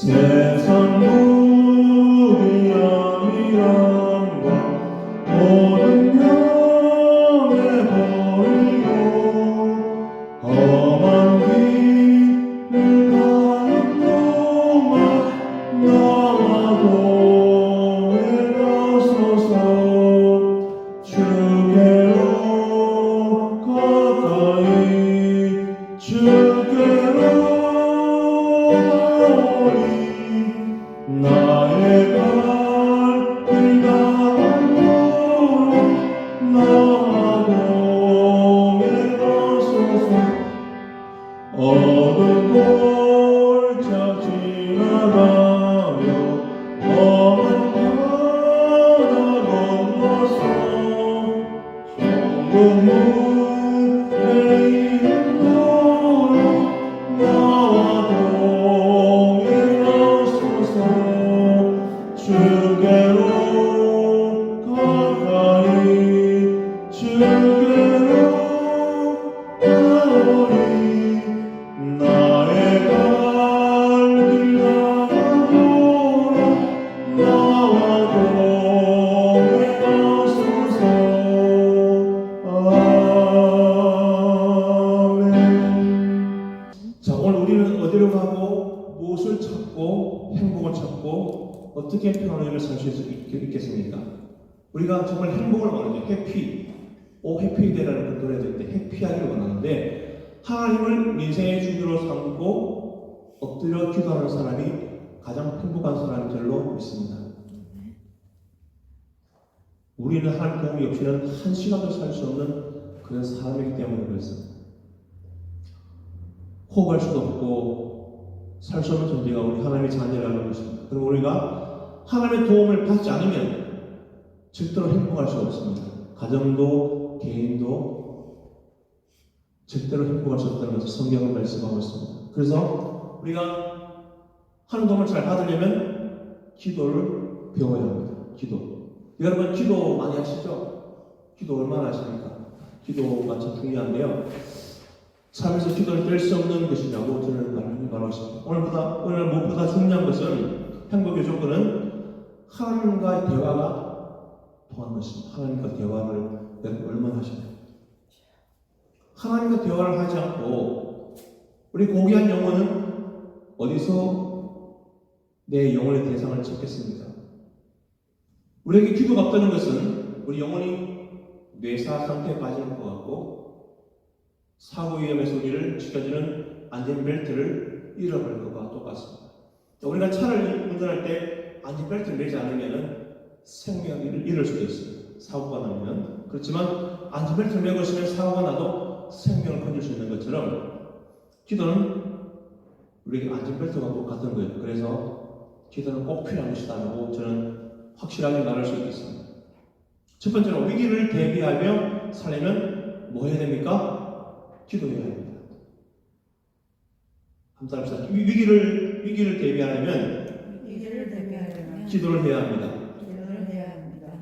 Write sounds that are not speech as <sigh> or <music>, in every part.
세상 무 어떻게 평안을 살수 있겠습니까? 우리가 정말 행복을 원하죠. 해피, 오 해피데이라는 그 노래 들을 때 해피하기를 원하는데 하나님을 인생의 주주로 삼고 엎드려 기도하는 사람이 가장 행복한 사람인 줄로 믿습니다. 우리는 하나님 도움이 없이는 한 시간도 살 수 없는 그런 사람이기 때문에 그렇습니다. 호흡할 수도 없고 살 수 없는 존재가 우리 하나님의 자녀라는 것입니다. 그럼 우리가 하나님의 도움을 받지 않으면 절대로 행복할 수 없습니다. 가정도 개인도 절대로 행복할 수 없다는 것을 성경은 말씀하고 있습니다. 그래서 우리가 하나님 도움을 잘 받으려면 기도를 배워야 합니다. 기도. 여러분 기도 많이 하시죠? 기도 얼마나 하십니까? 기도가 참 중요한데요. 삶에서 기도를 뺄 수 없는 것이라고 저는 말하는 바라고 있습니다. 오늘보다, 오늘 무엇보다 중요한 것은 행복의 조건은 하나님과의 대화가 통한 것입니다. 하나님과 대화를 여러분 얼마나 하시나요? 하나님과 대화를 하지 않고 우리 고귀한 영혼은 어디서 내 영혼의 대상을 찾겠습니까? 우리에게 기도가 없다는 것은 우리 영혼이 뇌사 상태에 빠지는 것 같고 사고 위험에서 우리를 지켜주는 안전벨트를 잃어버린 것과 똑같습니다. 우리가 차를 운전할 때 안전벨트를 매지 않으면 생명을 잃을 수도 있습니다. 사고가 나면 그렇지만 안전벨트를 매고 있으면 사고가 나도 생명을 건질 수 있는 것처럼 기도는 우리에게 안전벨트와 똑같은 거예요. 그래서 기도는 꼭 필요한 것이다라고 저는 확실하게 말할 수 있겠습니다. 첫 번째로 위기를 대비하며 살려면 뭐 해야 됩니까? 기도해야 합니다. 위- 위기를 위기를 대비하려면 대비하려면 기도를 해야 합니다. 기도를 해야 합니다.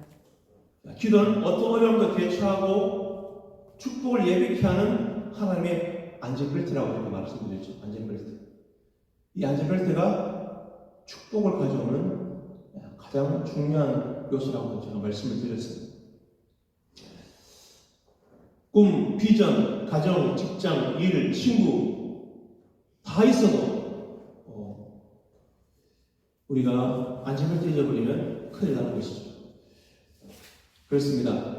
기도는 어떤 어려움도 대처하고 축복을 예비케 하는 하나님의 안전벨트라고 이렇게 말씀드렸죠. 안전벨트. 이 안전벨트가 축복을 가져오는 가장 중요한 요소라고 제가 말씀을 드렸습니다. 꿈, 비전, 가정, 직장, 일, 친구 다 있어도 어, 우리가 안전벨트 잊어버리면 큰일 나는 것이죠. 그렇습니다.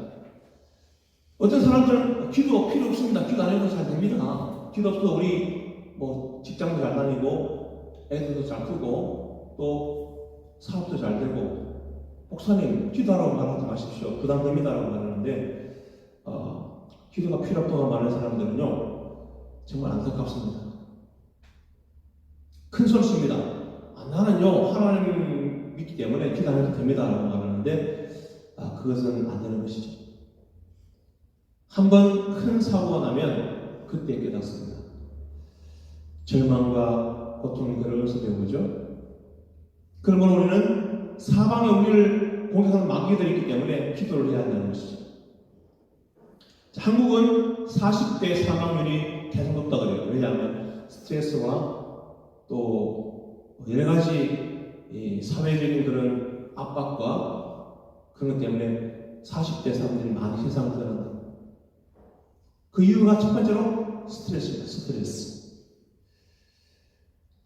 어떤 사람들은 기도 필요 없습니다. 기도 안 해도 잘 됩니다. 기도 없어도 우리 뭐 직장도 잘 다니고 애들도 잘 크고 또 사업도 잘 되고 목사님 기도하라고 말하지 마십시오. 부담됩니다라고 말하는데 어, 기도가 필요 없다고 말하는 사람들은요 정말 안타깝습니다. 큰 소리입니다. 아, 나는요 하나님 믿기 때문에 기도 안 해도 됩니다라고 말하는데 아, 그것은 안 되는 것이죠. 한 번 큰 사고가 나면 그때 깨닫습니다. 절망과 고통이 그러면서 배우죠. 그러면 우리는 사방에 우리를 공격하는 마귀들이 있기 때문에 기도를 해야 한다는 것이죠. 자, 한국은 40대 사망률이 계속 높다 그래요. 왜냐하면 스트레스와 또 여러 가지 이 사회적인 그런 압박과 그런 것 때문에 40대 사람들이 많이 세상을 떠난다. 그 이유가 첫 번째로 스트레스입니다. 스트레스.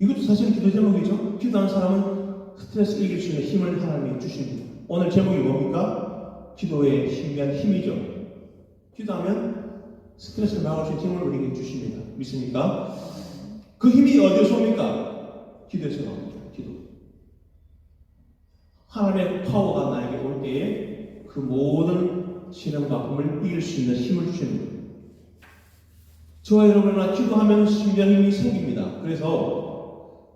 이것도 사실 기도 제목이죠. 기도하는 사람은 스트레스 이길 수 있는 힘을 하나님이 주십니다. 오늘 제목이 뭡니까? 기도의 신비한 힘이죠. 기도하면 스트레스를 막을 수 있는 힘을 우리에게 주십니다. 믿습니까? 그 힘이 어디서 옵니까? 기도에서 나옵니다. 기도. 하나님의 파워가 나에게 올 때에 그 모든 시련과 아픔을 이길 수 있는 힘을 주십니다. 저와 여러분은 기도하면 신비한 힘이 생깁니다. 그래서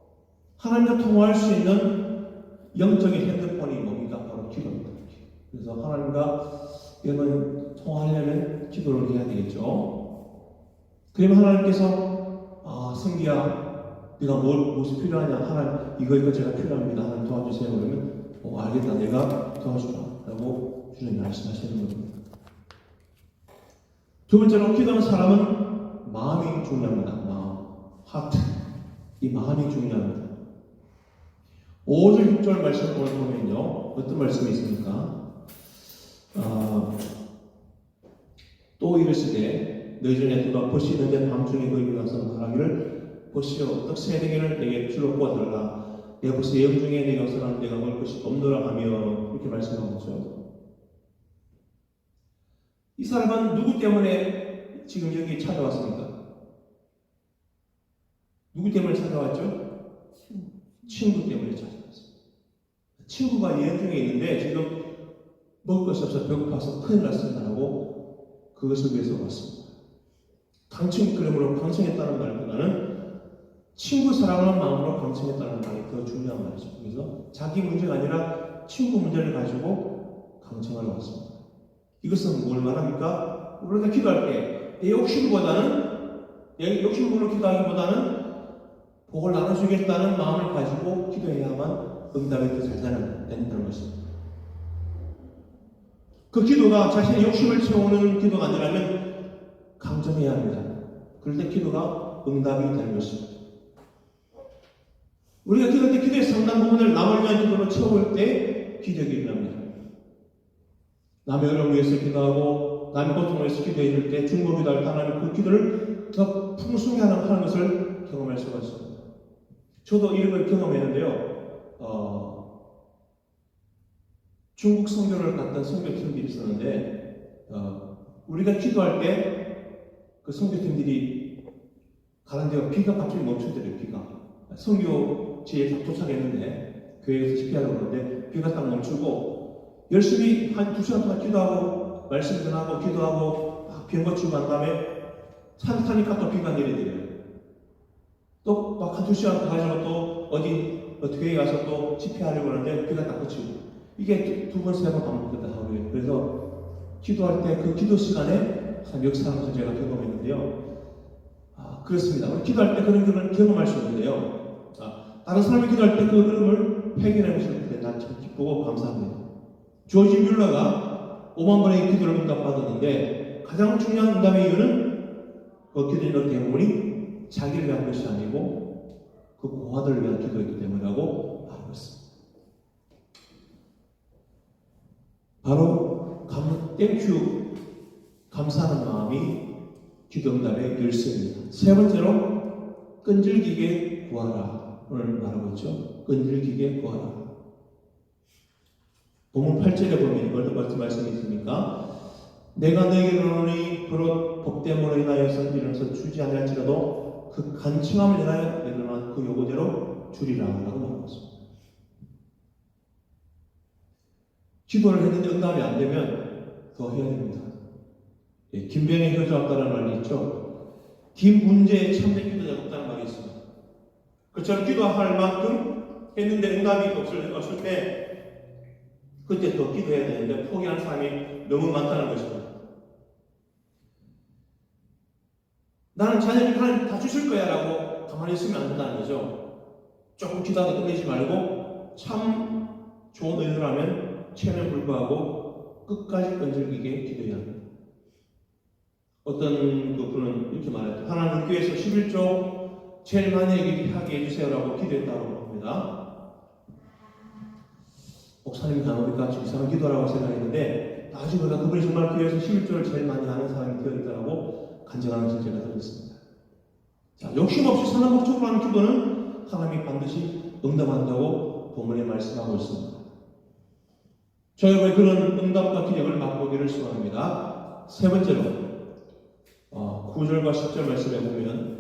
하나님과 통화할 수 있는 영적인 핸드폰이 뭡니까? 바로 기도입니다. 그래서 하나님과 여러분 통화하려면 기도를 해야 되겠죠. 그러면 하나님께서 아 성기야 네가 뭘 무엇이 필요하냐 하나님 이거 이거 제가 필요합니다 하나님 도와주세요 그러면 어, 알겠다 내가 도와주라라고 주님 말씀하시는 겁니다. 두 번째로 기도하는 사람은 마음이 중요합니다. 마음, 하트 이 마음이 중요합니다. 5절 6절 말씀 오늘 보면요 어떤 말씀이 있습니까? 아, 또 이르시되 너희 중에 누가 있는데 밤중에 너희 가서 말하기를 벗이여 떡세 대기를 내게 줄로 구하더라 내 벗이 예영 중에 내가 어서는 내가 먹을 것이 없노라 하며 이렇게 말씀하고 있죠 이 사람은 누구 때문에 지금 여기 찾아왔습니까? 누구 때문에 찾아왔죠? 친구 때문에 찾아왔습니다 친구가 여행 중에 있는데 지금 먹을 것이 없어 배고파서 큰일 났습니다 하고 그것을 위해서 왔습니다. 강청 그림으로 강청했다는 말보다는 친구 사랑하는 마음으로 강청했다는 말이 더 중요한 말이죠. 그래서 자기 문제가 아니라 친구 문제를 가지고 강청하러 왔습니다. 이것은 뭘 말합니까? 우리가 기도할 때 내 욕심보다는 내 욕심으로 기도하기보다는 복을 나눠주겠다는 마음을 가지고 기도해야만 응답이 더 잘 된다는 것입니다. 그 기도가 자신의 욕심을 채우는 기도가 아니라면 강점해야 합니다. 그럴 때 기도가 응답이 되는 것입니다. 우리가 때 기도의 상당 부분을 남을 위한 기도로 채울 때 기적이 일어납니다. 남의 어려움을 위해서 기도하고 남의 고통을 위해서 기도해 줄 때 중보 기도할 때 하나님 그 기도를 더 풍성히 하는 것을 경험할 수가 있습니다. 저도 이런 걸 경험했는데요. 어, 중국 선교를 갔던 선교팀들이 있었는데 어, 우리가 기도할 때 그 선교팀들이 가는 데가 비가 갑자기 멈추더래요 비가 선교 딱 도착했는데 교회에서 집회하려고 그러는데 비가 딱 멈추고 열심히 한 두 시간 동안 기도하고 말씀 전하고 기도하고 막 비온 거 치고 난 다음에 산 타니까 또 비가 내리더래요 또 막 한 두 시간 더 가지고 또 어디 어, 교회에 가서 또 집회하려고 하는데 비가 딱 그치고 이게 두 번, 세 번 반복됐다 하고요. 그래서 기도할 때 그 기도 시간에 참 역사하는 것을 제가 경험했는데요. 아, 그렇습니다. 우리 기도할 때 그런 걸 경험할 수 있는데요. 아, 다른 사람이 기도할 때 그 흐름을 발견해 보실 때난참 기쁘고 감사합니다. 조지 뮬러가 5만 번의 기도를 응답받았는데 가장 중요한 응답의 이유는 그 기도의 대부분이 자기를 위한 것이 아니고 그 고아들을 위한 기도였기 때문이라고 말하고 있습니다. 바로 감, 땡큐 감사하는 마음이 기도응답의 열쇠입니다. 세 번째로 끈질기게 구하라 오늘 말하고 있죠. 끈질기게 구하라. 본문 8절에 보면 어떤 말씀 말씀이 있습니까? 내가 너에게 그러니 그로 복됨으로 인하여서 이르면서 주지 아니할지라도 그 간청함을 인하여 일어난 그 요구대로 주리라 라고 말하고 있습니다. 기도를 했는데 응답이 안 되면 더 해야 됩니다. 예, 김병의 효자 없다는 말이 있죠. 김문제에 참된 기도자가 없다는 말이 있습니다. 그처럼 기도할 만큼 했는데 응답이 없을, 때 그때 더 기도해야 되는데 포기한 사람이 너무 많다는 것입니다. 나는 자녀를 하나님 다 주실 거야 라고 가만히 있으면 안 된다는 거죠. 조금 기도하다 끝내지 말고 참 좋은 의도라면 체험에 불구하고 끝까지 끈질기게 기도해야 합니다. 어떤 그 분은 이렇게 말했죠. 하나님 교회에서 11조 제일 많이 하게 해주세요라고 기도했다고 합니다. 목사님이 나오니까 저 이상한 기도라고 생각했는데 나중에 보니까 그분이 정말 교회에서 11조를 제일 많이 하는 사람이 되어있더라고 간증하는 걸 제가 들었습니다. 자, 욕심 없이 선한 목적으로 하는 기도는 하나님이 반드시 응답한다고 본문에 말씀하고 있습니다. 저희가 그런 응답과 기적을 맛보기를 소원합니다. 세 번째로 어, 9절과 10절 말씀에 보면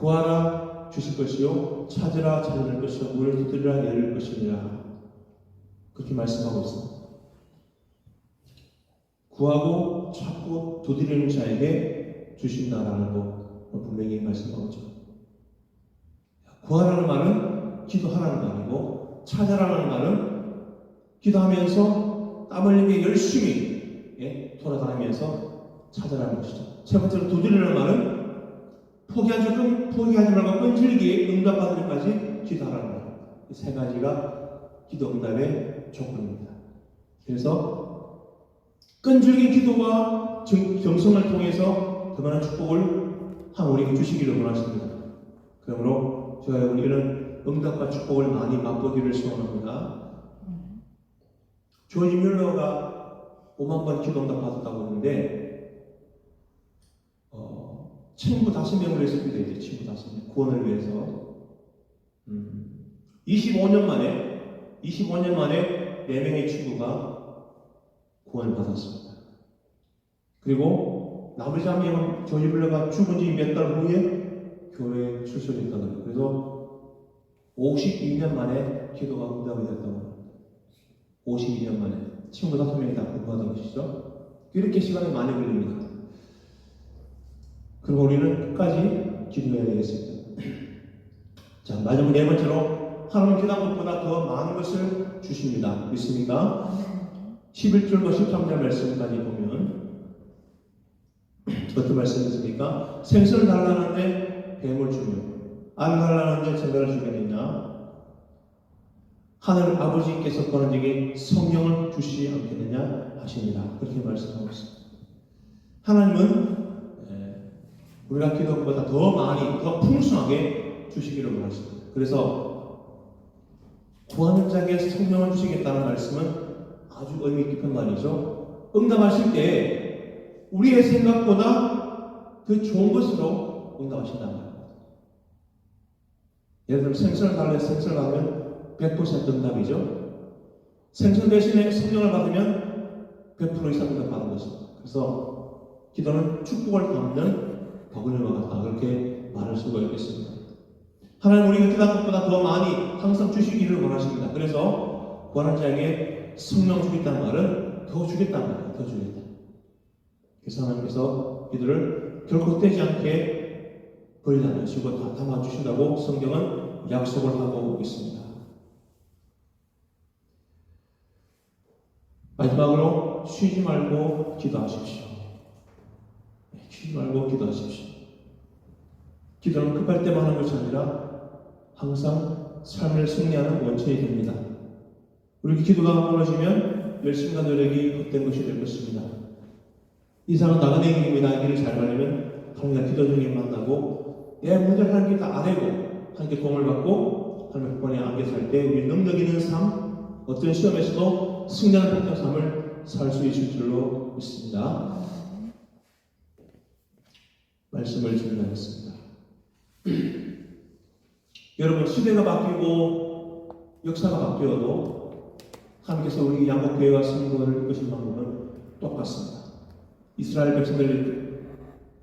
구하라 주실 것이요 찾으라 찾을 것이요 문을 두드리라 열릴 것이니라 그렇게 말씀하고 있습니다. 구하고 찾고 두드리는 자에게 주신다라는 거 분명히 말씀하고 있죠. 구하라는 말은 기도하라는 말이고 찾아라는 말은 기도하면서 땀 흘리게 열심히 예, 돌아다니면서 찾아라는 것이죠. 세 번째로 두드리는 말은 포기하지, 끈- 포기하지 말고 끈질기게 응답받을 때까지 기도하라는 말. 이세 가지가 기도 응답의 조건입니다. 그래서 끈질긴 기도와 정- 정성을 통해서 그만한 축복을 하나님께 주시기를 원하십니다. 그러므로 저와 우리는 응답과 축복을 많이 맛보기를 소원합니다. 조지 뮬러가 5만 번 기도 응답 받았다고 하는데 어, 친구 다섯 명을 위해서 기도했대 친구 다섯 명 구원을 위해서 음, 25년 만에 25년 만에 4명의 친구가 구원을 받았습니다. 그리고 나머지 한 명은 조지 뮬러가 죽은 지 몇 달 후에 교회에 출석했다는 거예요. 그래서 52년 만에 기도가 응답이 됐다고 합니다. 52년 만에 친구 다섯 명이 다 공부하던 것이죠. 이렇게 시간이 많이 걸립니다. 그리고 우리는 끝까지 기도해야 되겠습니다. 자, 마지막 네 번째로 하나님 기도한 것보다 더 많은 것을 주십니다. 믿습니까? 11절과 13절 말씀까지 보면 어떤 말씀이 있습니까? 생선을 달라는데 뱀을 주며 알 달라는데 전갈을 주겠느냐 하늘 아버지께서 권한에게 성령을 주시지 않겠느냐 하십니다. 그렇게 말씀하고 있습니다. 하나님은 예, 우리가 기도보다 더 많이, 더 풍성하게 주시기를 원하십니다. 그래서 구하는 자에게 성령을 주시겠다는 말씀은 아주 의미 깊은 말이죠. 응답하실 때 우리의 생각보다 더 좋은 것으로 응답하신다는 말입니다. 예를 들면 생선을 달래 생선을 받으면 100% 응답이죠. 생선 대신에 성령을 받으면 100% 이상 응답 받은 것입니다. 그래서 기도는 축복을 담는 버글과 같다. 그렇게 말할 수가 있겠습니다. 하나님 우리가 기도한 것보다 더 많이 항상 주시기를 원하십니다. 그래서 구하는 자에게 성령 주겠다는 말은 더 주겠다는 말이에요. 더 주겠다. 그래서 하나님께서 이들을 결코 떼지 않게 버리지 않으시고 다 담아주신다고 성경은 약속을 하고 있습니다. 마지막으로 쉬지 말고 기도하십시오. 네, 쉬지 말고 기도하십시오. 기도는 급할 때만 하는 것이 아니라 항상 삶을 승리하는 원천이 됩니다. 우리 기도가 무너지면 열심과 노력이 헛된 것이 될 것입니다. 이상은 나그네 길입니다. 이 길을 잘 가려면 하나님과 기도 중에 만나고 내 문제를 하나님께 다 아뢰고 하나님께 도움을 받고 하나님의 권에 안겨 살때 우리 능력 있는 삶 어떤 시험에서도 승리하는 복된 삶을 살 수 있을 줄로 믿습니다. 말씀을 준비하겠습니다. <clears throat> 여러분 시대가 바뀌고 역사가 바뀌어도 하나님께서 우리 양국교회와 성도를 이끄신 방법은 똑같습니다. 이스라엘 백성들을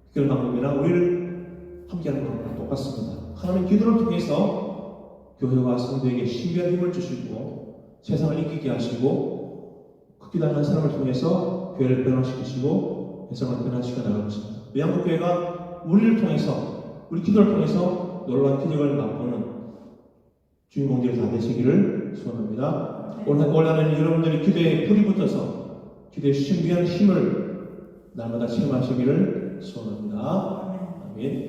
이끄는 방법이나 우리를 함께하는 방법은 똑같습니다. 하나님 기도를 통해서 교회와 성도에게 신비한 힘을 주시고 세상을 이기게 하시고 그 기도하는 사람을 통해서 교회를 변화시키시고 세상을 변화시켜 나갈 것입니다. 양국교회가 우리를 통해서 우리 기도를 통해서 놀라운 기적을 맛보는 주인공들이 다 되시기를 소원합니다. 올, 올 한해는 여러분들이 기도에 불이 붙어서 기도의 신비한 힘을 날마다 체험하시기를 소원합니다. 아멘.